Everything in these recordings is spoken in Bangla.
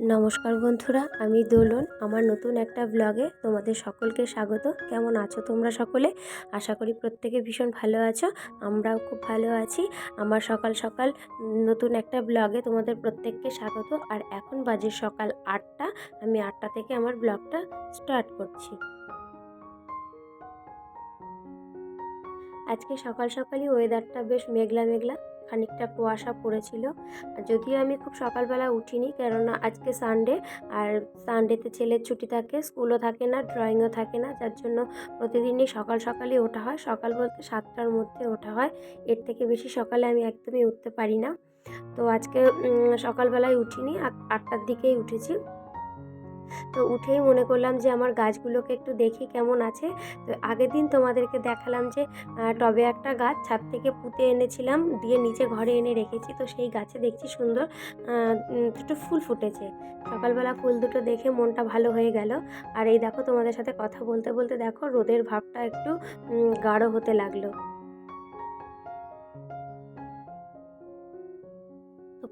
নমস্কার বন্ধুরা, আমি দোলন। আমার নতুন একটা ব্লগে তোমাদের সকলকে স্বাগত। কেমন আছো তোমরা সকলে? আশা করি প্রত্যেকে ভীষণ ভালো আছো। আমরাও খুব ভালো আছি। আমার সকাল সকাল নতুন একটা ব্লগে তোমাদের প্রত্যেককে স্বাগত। আর এখন বাজে সকাল আটটা। আমি আটটা থেকে আমার ব্লগটা স্টার্ট করছি। আজকে সকাল সকালই ওয়েদারটা বেশ মেঘলা মেঘলা খানিকটা কুয়াশা পড়েছিল। যদিও আমি খুব সকালবেলা উঠিনি, কেননা আজকে সানডে আর সানডেতে ছেলের ছুটি থাকে স্কুলও থাকে না ড্রয়িংও থাকে না, যার জন্য প্রতিদিনই সকাল সকালই ওঠা হয়। সকাল বলতে সাতটার মধ্যে ওঠা হয়। এর থেকে বেশি সকালে আমি একদমই উঠতে পারি না। তো আজকে সকালবেলায় উঠিনি আটটার দিকেই উঠেছি। তো উঠেই মনে করলাম যে আমার গাছগুলোকে একটু দেখি কেমন আছে। তো আগের দিন তোমাদেরকে দেখালাম যে টবে একটা গাছ ছাদ থেকে পুঁতে এনেছিলাম, দিয়ে নিচে ঘরে এনে রেখেছি। তো সেই গাছে দেখছি সুন্দর দুটো ফুল ফুটেছে। সকালবেলা ফুল দুটো দেখে মনটা ভালো হয়ে গেল। আর এই দেখো তোমাদের সাথে কথা বলতে বলতে দেখো রোদের ভাবটা একটু গাঢ় হতে লাগল।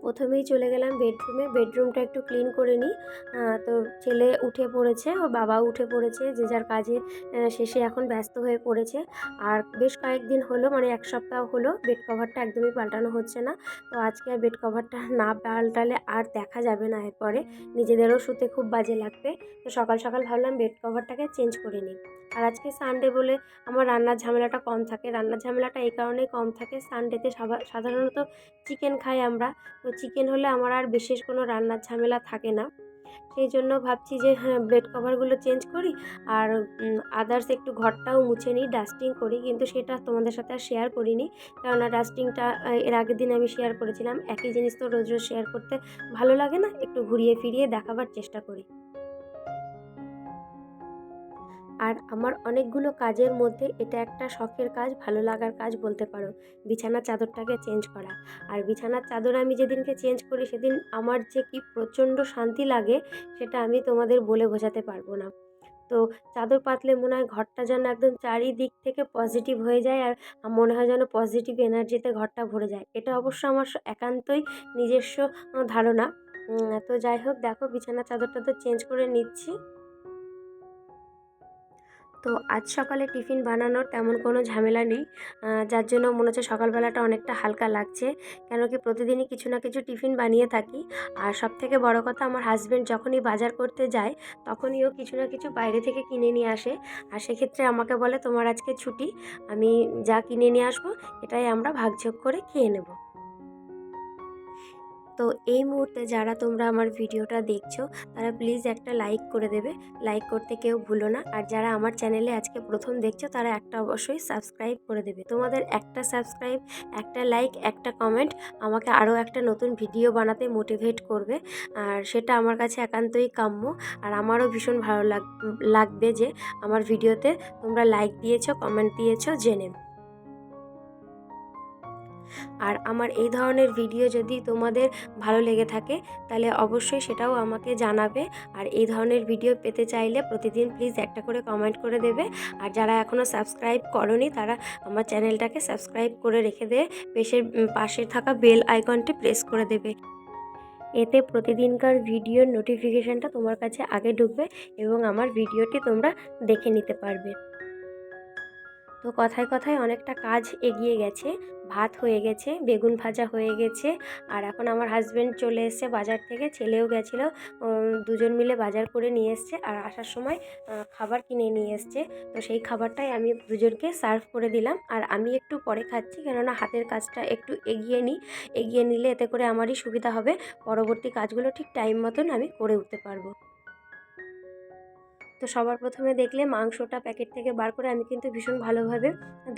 প্রথমেই চলে গেলাম বেডরুমে বেডরুমটা একটু ক্লিন করে নিই। তো ছেলে উঠে পড়েছে ও বাবা উঠে পড়েছে, যে যার কাজে শেষে এখন ব্যস্ত হয়ে পড়েছে। আর বেশ কয়েকদিন হলো মানে এক সপ্তাহ হলো বেড কভারটা একদমই পাল্টানো হচ্ছে না। তো আজকে আর বেড কভারটা না পাল্টালে আর দেখা যাবে না এরপরে। নিজেদেরও শুতে খুব বাজে লাগবে। তো সকাল সকাল ভাবলাম বেড কভারটাকে চেঞ্জ করে নিই। আর আজকে সানডে বলে আমার রান্নার ঝামেলাটা কম থাকে। রান্নার ঝামেলাটা এই কারণেই কম থাকে। সানডেতে সাধারণত চিকেন খাই আমরা। তো চিকেন হলে আমার আর বিশেষ কোনো রান্নার ঝামেলা থাকে না। সেই জন্য ভাবছি যে হ্যাঁ বেড কভারগুলো চেঞ্জ করি আর আদার্স একটু ঘরটাও মুছে নিই ডাস্টিং করি। কিন্তু সেটা তোমাদের সাথে আর শেয়ার করিনি। কেননা ডাস্টিংটা এর আগের দিন আমি শেয়ার করেছিলাম। একই জিনিস তো রোজ রোজ শেয়ার করতে ভালো লাগে না? একটু ঘুরিয়ে ফিরিয়ে দেখাবার চেষ্টা করি। আর আমার অনেকগুলো কাজের মধ্যে এটা একটা শখের কাজ, ভালো লাগার কাজ বলতে পারো। বিছানার চাদরটাকে চেঞ্জ করা। আর বিছানার চাদর আমি যেদিনকে চেঞ্জ করি সেদিন আমার যে কি প্রচণ্ড শান্তি লাগে সেটা আমি তোমাদের বলে বোঝাতে পারব না। তো চাদর পাতলে মনে হয় ঘরটা যেন একদম চারিদিক থেকে পজিটিভ হয়ে যায় আর মনে হয় যেন পজিটিভ এনার্জিতে ঘরটা ভরে যায়। এটা অবশ্য আমার একান্তই নিজস্ব ধারণা। তো যাই হোক, দেখো বিছানার চাদরটা তো চেঞ্জ করে নিচ্ছি। তো আজ সকালে টিফিন বানানোর তেমন কোনো ঝামেলা নেই। যার জন্য মনে হচ্ছে সকালবেলাটা অনেকটা হালকা লাগছে। কেন কি প্রতিদিনই কিছু না কিছু টিফিন বানিয়ে থাকি। আর সব থেকে বড় কথা, আমার হাজব্যান্ড যখনই বাজার করতে যায়, তখনই ও কিছু না কিছু বাইরে থেকে কিনে নিয়ে আসে। আর সেক্ষেত্রে আমাকে বলে, তোমার আজকে ছুটি, আমি যা কিনে নিয়ে আসব, এটাই আমরা ভাগযোগ করে খেয়ে নেব। তো এই মুহূর্তে যারা তোমরা আমার ভিডিওটা দেখছ, তারা প্লিজ একটা লাইক করে দেবে। লাইক করতে কেউ ভুলো না। আর যারা আমার চ্যানেলে আজকে প্রথম দেখছ, তারা একটা অবশ্যই সাবস্ক্রাইব করে দেবে। তোমাদের একটা সাবস্ক্রাইব একটা লাইক একটা কমেন্ট আমাকে আরও একটা নতুন ভিডিও বানাতে মোটিভেট করবে। আর সেটা আমার কাছে একান্তই কাম্য। আর আমারও ভীষণ ভালো লাগবে যে আমার ভিডিওতে তোমরা লাইক দিয়েছ কমেন্ট দিয়েছ, জেনে আর আমার এই ধরনের ভিডিও যদি তোমাদের ভালো লেগে থাকে, তাহলে অবশ্যই সেটাও আমাকে জানাবে। আর এই ধরনের ভিডিও পেতে চাইলে প্রতিদিন প্লিজ একটা করে কমেন্ট করে দেবে। আর যারা এখনও সাবস্ক্রাইব করনি, তারা আমার চ্যানেলটাকে সাবস্ক্রাইব করে রেখে দেবে পেশের পাশে থাকা বেল আইকনটি প্রেস করে দেবে। এতে প্রতিদিনকার ভিডিওর নোটিফিকেশানটা তোমার কাছে আগে ঢুকবে এবং আমার ভিডিওটি তোমরা দেখে নিতে পারবে। তো কথায় কথায় অনেকটা কাজ এগিয়ে গেছে। ভাত হয়ে গেছে, বেগুন ভাজা হয়ে গেছে, আর এখন আমার হাজব্যান্ড চলে এসছে বাজার থেকে, ছেলেও গেছিল। দুজন মিলে বাজার করে নিয়ে এসছে আর আসার সময় খাবার কিনে নিয়ে এসছে। তো সেই খাবারটাই আমি দুজনকে সার্ভ করে দিলাম। আর আমি একটু পরে খাচ্ছি, কেননা হাতের কাজটা একটু এগিয়ে নিই। এগিয়ে নিলে এতে করে আমারই সুবিধা হবে। পরবর্তী কাজগুলো ঠিক টাইম মতন আমি করে উঠতে পারব। তো সবার প্রথমে দেখলে মাংসটা প্যাকেট থেকে বার করে আমি কিন্তু ভীষণ ভালোভাবে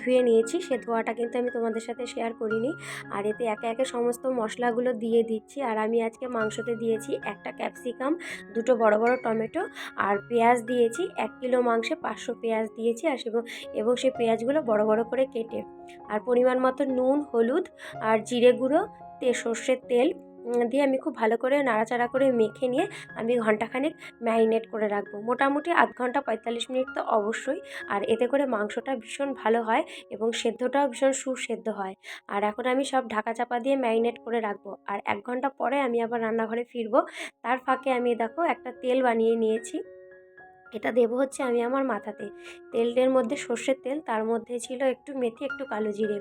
ধুয়ে নিয়েছি। সে ধোয়াটা কিন্তু আমি তোমাদের সাথে শেয়ার করিনি। আর এতে একে একে সমস্ত মশলাগুলো দিয়ে দিচ্ছি। আর আমি আজকে মাংসতে দিয়েছি একটা ক্যাপসিকাম দুটো বড় বড় টমেটো আর পেঁয়াজ দিয়েছি। এক কিলো মাংসে পাঁচশো পেঁয়াজ দিয়েছি আর এবং সেই পেঁয়াজগুলো বড় বড় করে কেটে। আর পরিমাণ মতো নুন, হলুদ আর জিরে গুঁড়ো, তে সর্ষের তেল দিয়ে আমি খুব ভালো করে নাড়াচাড়া করে মেখে নিয়ে আমি ঘন্টাখানেক ম্যারিনেট করে রাখব। মোটামুটি আধ ঘণ্টা পঁয়তাল্লিশ মিনিট তো অবশ্যই। আর এতে করে মাংসটা ভীষণ ভালো হয় এবং সেদ্ধটাও ভীষণ সুসেদ্ধ হয়। আর এখন আমি সব ঢাকা চাপা দিয়ে ম্যারিনেট করে রাখব। আর এক ঘণ্টা পরে আমি আবার রান্নাঘরে ফিরবো। তার ফাঁকে আমি দেখো একটা তেল বানিয়ে নিয়েছি। এটা দেবো হচ্ছে আমি আমার মাথাতে। তেলটার মধ্যে সর্ষের তেল, তার মধ্যে ছিল একটু মেথি, একটু কালো জিরে।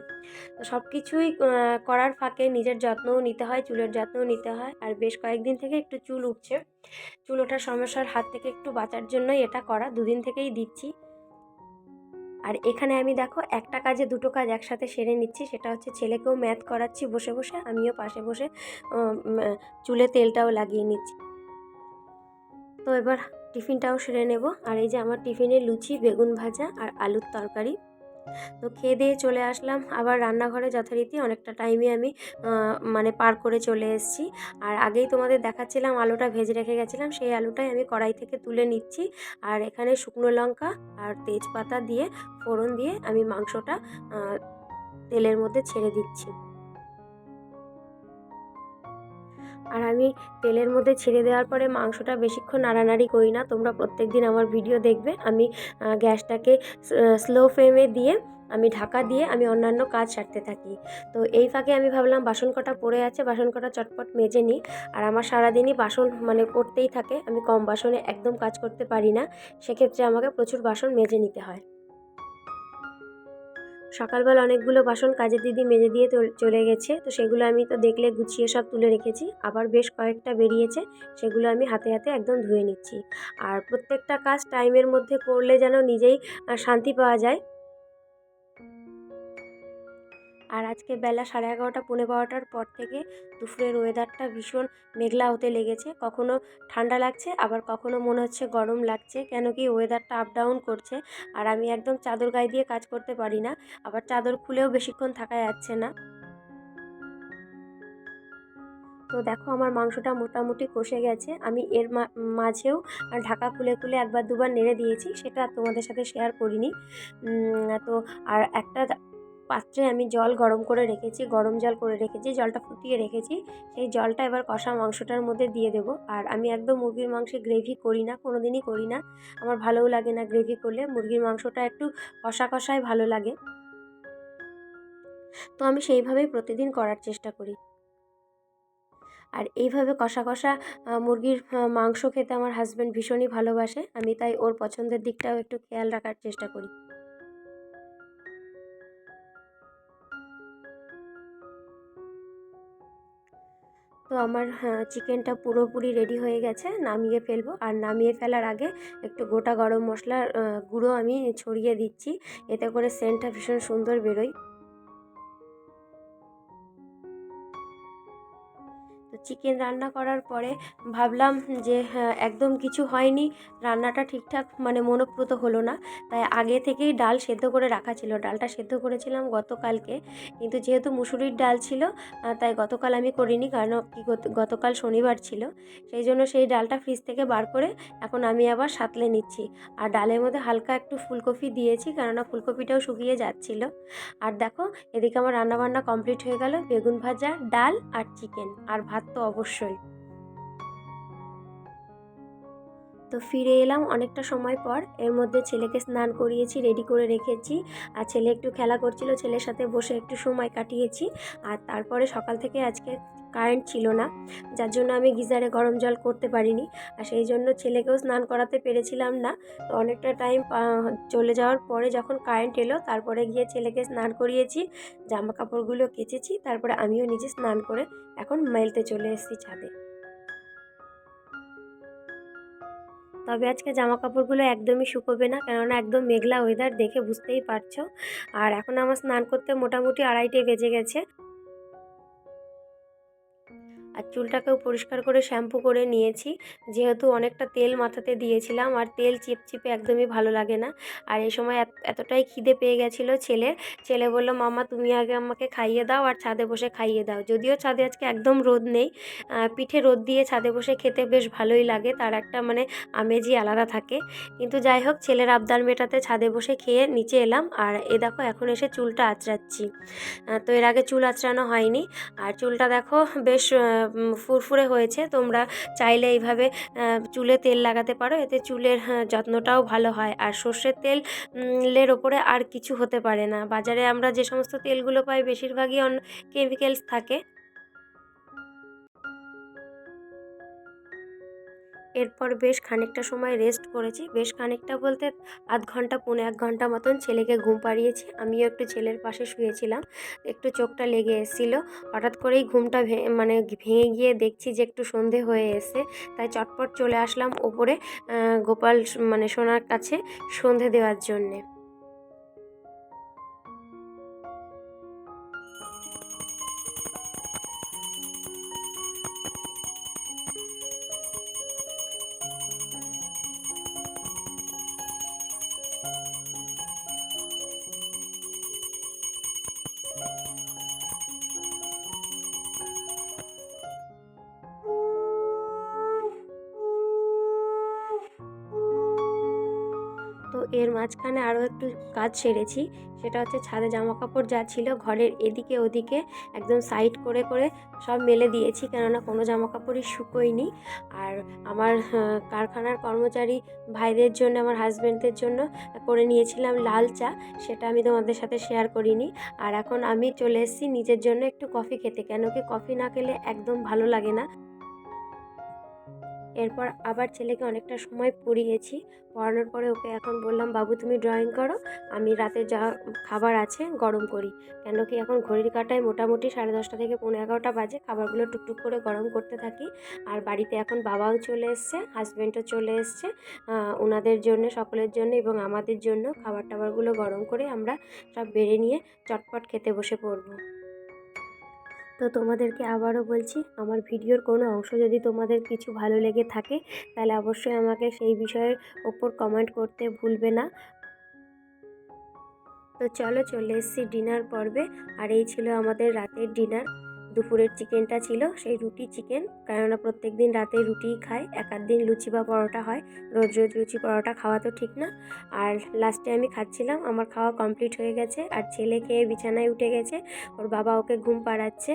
তো সব কিছুই করার ফাঁকে নিজের যত্নও নিতে হয়, চুলের যত্নও নিতে হয়। আর বেশ কয়েকদিন থেকে একটু চুল উঠছে চুল ওঠার সমস্যার হাত থেকে একটু বাঁচার জন্যই এটা করা, দুদিন থেকেই দিচ্ছি। আর এখানে আমি দেখো, একটা কাজে দুটো কাজ একসাথে সেরে নিচ্ছি, সেটা হচ্ছে ছেলেকেও ম্যাথ করাচ্ছি বসে বসে, আমিও পাশে বসে চুলে তেলটাও লাগিয়ে নিচ্ছি। তো এবার টিফিনটাও সেরে নেব। আর এই যে আমার টিফিনে লুচি, বেগুন ভাজা আর আলুর তরকারি। তো খেয়ে দিয়ে চলে আসলাম। আবার রান্নাঘরে যথারীতি অনেকটা টাইমে আমি মানে পার করে চলে এসেছি। আর আগেই তোমাদের দেখাচ্ছিলাম আলুটা ভেজে রেখে গেছিলাম। সেই আলুটাই আমি কড়াই থেকে তুলে নিচ্ছি। আর এখানে শুকনো লঙ্কা আর তেজপাতা দিয়ে ফোড়ন দিয়ে আমি মাংসটা তেলের মধ্যে ছেড়ে দিচ্ছি। আর আমি তেলের মধ্যে ছেড়ে দেওয়ার পরে মাংসটা বেশিক্ষণ নাড়ানাড়ি করি না। তোমরা প্রত্যেক দিন আমার ভিডিও দেখবে। আমি গ্যাসটাকে স্লো ফ্লেমে দিয়ে আমি ঢাকা দিয়ে আমি অন্যান্য কাজ সারতে থাকি। তো এই ফাঁকে আমি ভাবলাম বাসন কটা পড়ে আছে, বাসন কটা চটপট মেজে নিই। আর আমার সারাদিনই বাসন মানে করতেই থাকে। আমি কম বাসনে একদম কাজ করতে পারি না। সেক্ষেত্রে আমাকে প্রচুর বাসন মেজে নিতে হয়। সকালবেলা অনেকগুলো বাসন কাজের দিদি মেজে দিয়ে চলে গেছে, তো সেগুলো আমি তো দেখলে গুছিয়ে সব তুলে রেখেছি। আবার বেশ কয়েকটা বেরিয়েছে, সেগুলো আমি হাতে হাতে একদম ধুয়ে নিচ্ছি। আর প্রত্যেকটা কাজ টাইমের মধ্যে করলে যেন নিজেই শান্তি পাওয়া যায়। আর আজকে বেলা সাড়ে এগারোটা, পৌনে বারোটার পর থেকে দুপুরের ওয়েদারটা ভীষণ মেঘলা হতে লেগেছে। কখনো ঠান্ডা লাগছে, আবার কখনো মনে হচ্ছে গরম লাগছে, কেন কি ওয়েদারটা আপ ডাউন করছে। আর আমি একদম চাদর গায়ে দিয়ে কাজ করতে পারি না, আবার চাদর খুলেও বেশিক্ষণ থাকা যাচ্ছে না। তো দেখো আমার মাংসটা মোটামুটি কষে গেছে। আমি এর মাঝেও ঢাকা খুলে খুলে একবার দুবার নেড়ে দিয়েছি, সেটা তোমাদের সাথে শেয়ার করিনি। তো আর একটা পাত্রে আমি জল গরম করে রেখেছি, গরম জল করে রেখেছি, জলটা ফুটিয়ে রেখেছি। সেই জলটা এবার কষা মাংসটার মধ্যে দিয়ে দেবো। আর আমি একদম মুরগির মাংসে গ্রেভি করি না কোনো দিনই করি না। আমার ভালোও লাগে না গ্রেভি করলে, মুরগির মাংসটা একটু কষা কষাই ভালো লাগে। তো আমি সেইভাবেই প্রতিদিন করার চেষ্টা করি। আর এইভাবে কষা কষা মুরগির মাংস খেতে আমার হাজব্যান্ড ভীষণই ভালোবাসে। আমি তাই ওর পছন্দের দিকটাও একটু খেয়াল রাখার চেষ্টা করি। তো আমার চিকেনটা পুরোপুরি রেডি হয়ে গেছে, নামিয়ে ফেলব। আর নামিয়ে ফেলার আগে একটু গোটা গরম মশলার গুঁড়ো আমি ছড়িয়ে দিচ্ছি। এতে করে সেন্টটা ভীষণ সুন্দর বেরোয়। চিকেন রান্না করার পরে ভাবলাম যে হ্যাঁ, একদম কিছু হয়নি রান্নাটা ঠিকঠাক মানে মনোপ্রত হলো না। তাই আগে থেকেই ডাল সেদ্ধ করে রাখা ছিল। ডালটা সেদ্ধ করেছিলাম গতকালকে। কিন্তু যেহেতু মুসুরির ডাল ছিল তাই গতকাল আমি করিনি কারণ কি গতকাল শনিবার ছিল। সেই জন্য সেই ডালটা ফ্রিজ থেকে বার করে এখন আমি আবার সাতলে নিচ্ছি। আর ডালের মধ্যে হালকা একটু ফুলকপি দিয়েছি কেননা ফুলকপিটাও শুকিয়ে যাচ্ছিল। আর দেখো এদিকে আমার রান্নাবান্না কমপ্লিট হয়ে গেল। বেগুন ভাজা ডাল আর চিকেন আর ভাত তো অবশ্যই। তো ফিরে এলাম অনেকটা সময় পর। এর মধ্যে ছেলেকে স্নান করিয়েছি রেডি করে রেখেছি। আর ছেলে একটু খেলা করছিল, ছেলের সাথে বসে একটু সময় কাটিয়েছি। আর তারপরে সকাল থেকে আজকে কারেন্ট ছিল না। যার জন্য আমি গিজারে গরম জল করতে পারিনি। আর সেই জন্য ছেলেকেও স্নান করাতে পেরেছিলাম না। তো অনেকটা টাইম চলে যাওয়ার পরে যখন কারেন্ট এলো, তারপরে গিয়ে ছেলেকে স্নান করিয়েছি জামা কাপড়গুলো কেচেছি, তারপরে আমিও নিজে স্নান করে এখন মেলতে চলে এসেছি ছাদে। তবে আজকে জামা কাপড়গুলো একদমই শুকোবে না, কেননা একদম মেঘলা ওয়েদার দেখে বুঝতেই পারছ। আর এখন আমার স্নান করতে মোটামুটি আড়াইটে বেজে গেছে। আর চুলটাকেও পরিষ্কার করে শ্যাম্পু করে নিয়েছি। যেহেতু অনেকটা তেল মাথাতে দিয়েছিলাম, আর তেল চিপচিপে একদমই ভালো লাগে না। আর এই সময় এতটাই খিদে পেয়ে গেছিল ছেলের। ছেলে বলল, মামা, তুমি আগে আমাকে খাইয়ে দাও আর ছাদে বসে খাইয়ে দাও। যদিও ছাদে আজকে একদম রোদ নেই পিঠে রোদ দিয়ে ছাদে বসে খেতে বেশ ভালোই লাগে। তার একটা মানে আমেজই আলাদা থাকে। কিন্তু যাই হোক, ছেলের আবদার মেটাতে ছাদে বসে খেয়ে নিচে এলাম। আর এ দেখো, এখন এসে চুলটা আঁচড়াচ্ছি। তো এর আগে চুল আঁচড়ানো হয়নি। আর চুলটা দেখো, বেশ ফুরফুরে হয়েছে। তোমরা চাইলে এইভাবে চুলে তেল লাগাতে পারো। এতে চুলের হ্যাঁ, যত্নটাও ভালো হয়। আর সর্ষের তেল উম, লের ওপরে আর কিছু হতে পারে না। বাজারে আমরা যে সমস্ত তেলগুলো পাই বেশিরভাগই অন কেমিক্যালস থাকে। এরপর বেশ খানিকটা সময় রেস্ট করেছি। বেশ খানিকটা বলতে আধ ঘণ্টা, পৌনে এক ঘণ্টা মতন ছেলেকে ঘুম পাড়িয়েছি। আমিও একটু ছেলের পাশে শুয়েছিলাম। একটু চোখটা লেগে এসেছিল। হঠাৎ করেই ঘুমটা মানে ভেঙে গিয়ে দেখছি যে একটু সন্ধে হয়ে এসে তাই চটপট চলে আসলাম ওপরে গোপাল মানে সোনার কাছে সন্ধে দেওয়ার জন্যে। মাঝখানে আরও একটু কাজ সেরেছি। সেটা হচ্ছে ছাদে জামা কাপড় যা ছিল ঘরের এদিকে ওদিকে একদম সাইড করে করে সব মেলে দিয়েছি। কেননা কোনো জামা কাপড়ই শুকোয়নি। আর আমার কারখানার কর্মচারী ভাইদের জন্য, আমার হাজব্যান্ডদের জন্য করে নিয়েছিলাম লাল চা। সেটা আমি তোমাদের সাথে শেয়ার করিনি। আর এখন আমি চলে এসেছি নিজের জন্য একটু কফি খেতে। কেন কি কফি না খেলে একদম ভালো লাগে না। এরপর আবার ছেলেকে অনেকটা সময় পড়িয়েছি। পড়ানোর পরে ওকে এখন বললাম, বাবু, তুমি ড্রয়িং করো, আমি রাতে যা খাবার আছে গরম করি। কেন কি এখন ঘড়ির কাটায় মোটামুটি সাড়ে দশটা থেকে পনেরো এগারোটা বাজে, খাবারগুলো টুকটুক করে গরম করতে থাকি। আর বাড়িতে এখন বাবাও চলে এসছে হাজব্যান্ডও চলে এসছে। ওনাদের জন্য, সকলের জন্য এবং আমাদের জন্য খাবার টাবারগুলো গরম করে আমরা সব বেড়ে নিয়ে চটপট খেতে বসে পড়ব। তো তোমাদেরকে আবারও বলছি, আমার ভিডিওর কোনো অংশ যদি তোমাদের কিছু ভালো লেগে থাকে, তাহলে অবশ্যই আমাকে সেই বিষয়ের ওপর কমেন্ট করতে ভুলবে না। তো চলো চলে এসেছি ডিনার পর্বে, আর এই ছিল আমাদের রাতের ডিনার। দুপুরের চিকেনটা ছিল, সেই রুটি চিকেন। কেননা প্রত্যেক দিন রাতে রুটিই খায় এক আধ দিন লুচি বা পরোটা হয়। রোজ রোজ লুচি, পরোটা খাওয়া তো ঠিক না। আর লাস্টে আমি খাচ্ছিলাম, আমার খাওয়া কমপ্লিট হয়ে গেছে। আর ছেলে খেয়ে বিছানায় উঠে গেছে, ওর বাবা ওকে ঘুম পাড়াচ্ছে,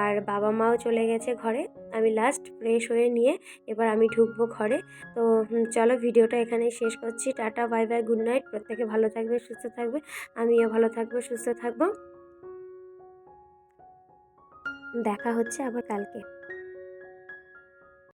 আর বাবা মাও চলে গেছে ঘরে। আমি লাস্ট ফ্রেশ হয়ে নিয়ে এবার আমি ঢুকবো ঘরে। তো চলো ভিডিওটা এখানেই শেষ করছি। Tata bye bye good night প্রত্যেকে ভালো থাকবে, সুস্থ থাকবে। আমিও ভালো থাকব, সুস্থ থাকব। দেখা হচ্ছে আবার কালকে।